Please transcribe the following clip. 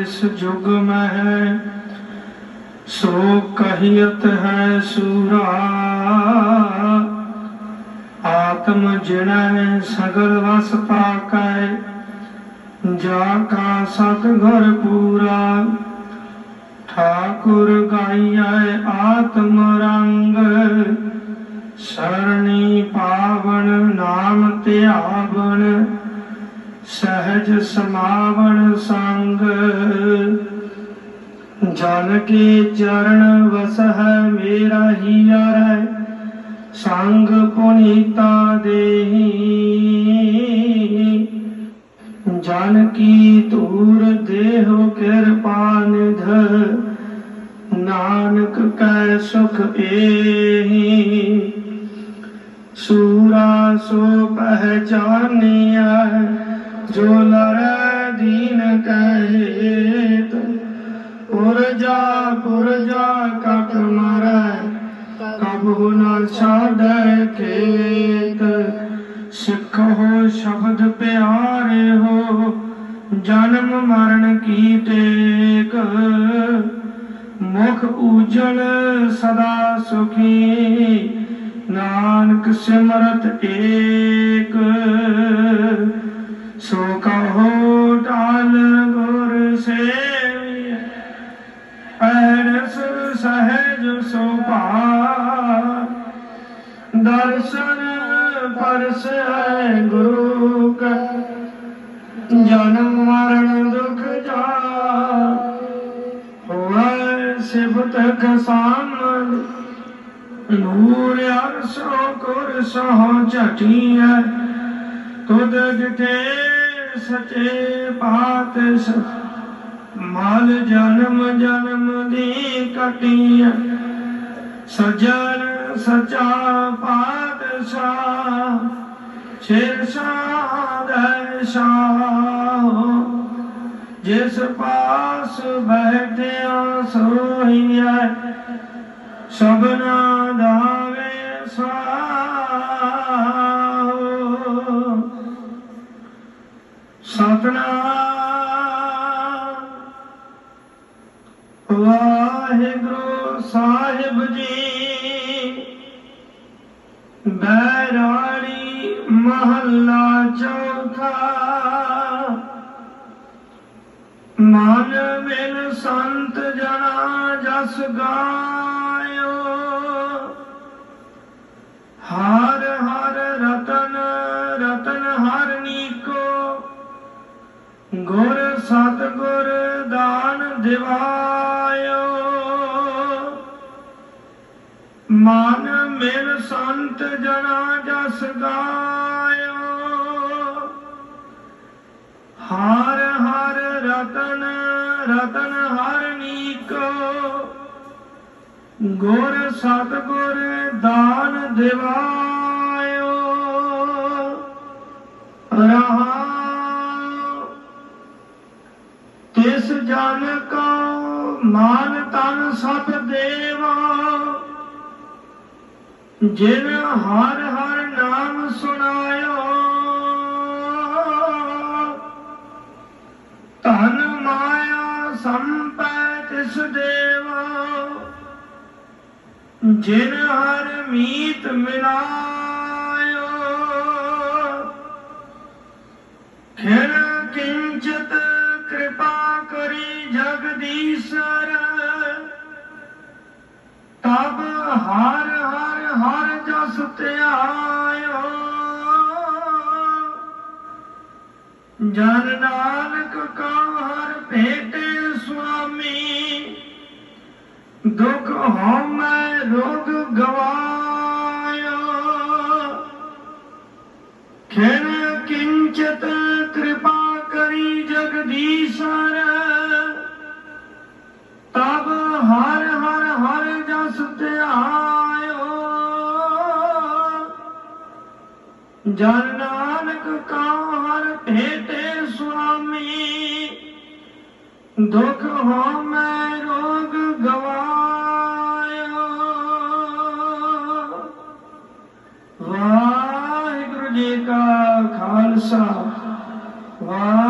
ਇਸ ਜੁਗ ਮਹਿ ਸੋ ਕਹੀਤ ਹੈ ਸੂਰਾ। ਆਤਮ ਜਿਣੈ ਸਗਲ ਵਸ ਪਾਕੈ, ਜਾ ਕਾ ਸਤ ਪੂਰਾ। ਠਾਕੁਰ ਗਾਈਐ ਆਤਮ ਰੰਗ, ਸਰਣੀ ਪਾਵਨ ਨਾਮ ਧਿਆਵਨ। ਸਹਿਜ ਸਮਾਵਣ ਸੰਗ। ਜਨ ਕੇ ਚਰਨ ਵਸਹਿ ਮੇਰਾ ਹੀਰੈ ਸੰਗ ਪੁਨੀਤਾ ਦੇਹੀ। ਜਨ ਕੀ ਤੂਰ ਦੇਹੁ ਕਿਰਪਾ ਨਿਧ, ਨਾਨਕ ਕੈ ਸੁਖ ਏਹੀ। ਸੂਰਾ ਸੋ ਪਹਿਚਾਨਿਆ ਜੋ ਲਰੈ ਦੀਨ ਕਹਿਤ ਪੁਰਜਾ ਪੁਰਜਾ ਕਟ ਮਰੈ ਕਬਹੁ ਨ ਛਾੜੈ ਖੇਤ। ਸਿੱਖੋ ਸ਼ਬਦ ਪਿਆਰੇ ਹੋ, ਜਨਮ ਮਰਨ ਕੀ ਟੇਕ। ਮੁਖ ਉਜਲ ਸਦਾ ਸੁਖੀ, ਨਾਨਕ ਸਿਮਰਤ ਏਕ। ਸੋ ਕਹੋ ਟਾਲ ਗੁਰ ਸੇਵਿ ਅਰਸ ਸਹਿਜ ਸੁਭਾ ਦਰਸ਼ਨ ਪਰਸ ਹੈ ਗੁਰੂ ਕਾ, ਜਨਮ ਮਰਨ ਦੁਖ ਜਾ ਹੋਏ ਸਿਫਤ ਕਸਾਨ ਨੂਰ ਅਰਸੋ ਕੁਰ ਸੋ ਝਟੀਐ, ਤੁਧ ਜਿਤੇ ਸਚੇ ਪਾਤਸ਼ਾਹ ਮਲ ਜਨਮ ਜਨਮ ਦੀ ਕਟੀਐ ਸਜਣ ਸਚਾ ਪਾਤਸ਼ਾਹ, ਸ਼ੇਰ ਸਾਧੈ ਸ਼ਾਹ। ਜਿਸ ਪਾਸ ਬੈਠਿਆ ਸੋਹੀਐ ਸਭਨਾ ਦਾ ਸਤਨਾਮ ਵਾਹਿਗੁਰੂ ਸਾਹਿਬ ਜੀ ਬੈਰਾੜੀ ਮਹੱਲਾ ਚੌਥਾ। ਮਨ ਮਿਲ ਸੰਤ ਜਨਾ ਜਸ ਗਾਇਓ। ਹਰ ਹਰ ਰਤਨ ਰਤਨ ਹਰ ਨੀਕੋ ਗੁਰ ਸਤ ਗੁਰ ਦਾਨ ਦਿਵਾਇਓ। ਮਨ ਮਿਲ ਸੰਤ ਜਨਾ ਜਸ ਗਾਇਓ। ਹਰ ਹਰ ਰਤਨ ਰਤਨ ਹਰ ਨੀਕੋ। ਗੁਰ ਸਤ ਗੁਰ ਦਾਨ ਦਿਵਾਇਓ। ਰਹਾ ਤਿਸ ਜਨ ਕੋ ਮਾਨ ਤਨ ਸਭ ਦੇਵਾ। ਜਿਨ ਹਰ ਹਰ ਨਾਮ ਸੁਣਾਇਓ ਧਨ ਮਾਇਆ ਸੰਪੈ ਤਿਸ ਦੇਵਾ। ਜਿਨ ਹਰ ਮੀਤ ਮਿਲਾ। ਜਗਦੀਸ਼ਰ ਤਬ ਹਰ ਹਰ ਹਰ ਜਸ ਧਿਆਇਓ ਜਨ ਨਾਨਕ ਕਉ ਹਰ ਭੇਟੇ ਸੁਆਮੀ। ਦੁਖ ਹਉਮੈ ਰੋਗ ਗਵਾਇਓ। ਖਿਨ ਕਿੰਚਤ ਕਿਰਪਾ ਕਰੀ ਜਗਦੀਸ਼ਰ। ਹਰ ਜਨ ਨਾਨਕ ਕਾਰ ਭੇਟੇ ਸੁਆਮੀ, ਦੁਖ ਹਉਮੈ ਰੋਗ ਗਵਾਇਓ। ਵਾਹਿਗੁਰੂ ਜੀ ਕਾ ਖਾਲਸਾ ਵਾਹਿਗੁਰੂ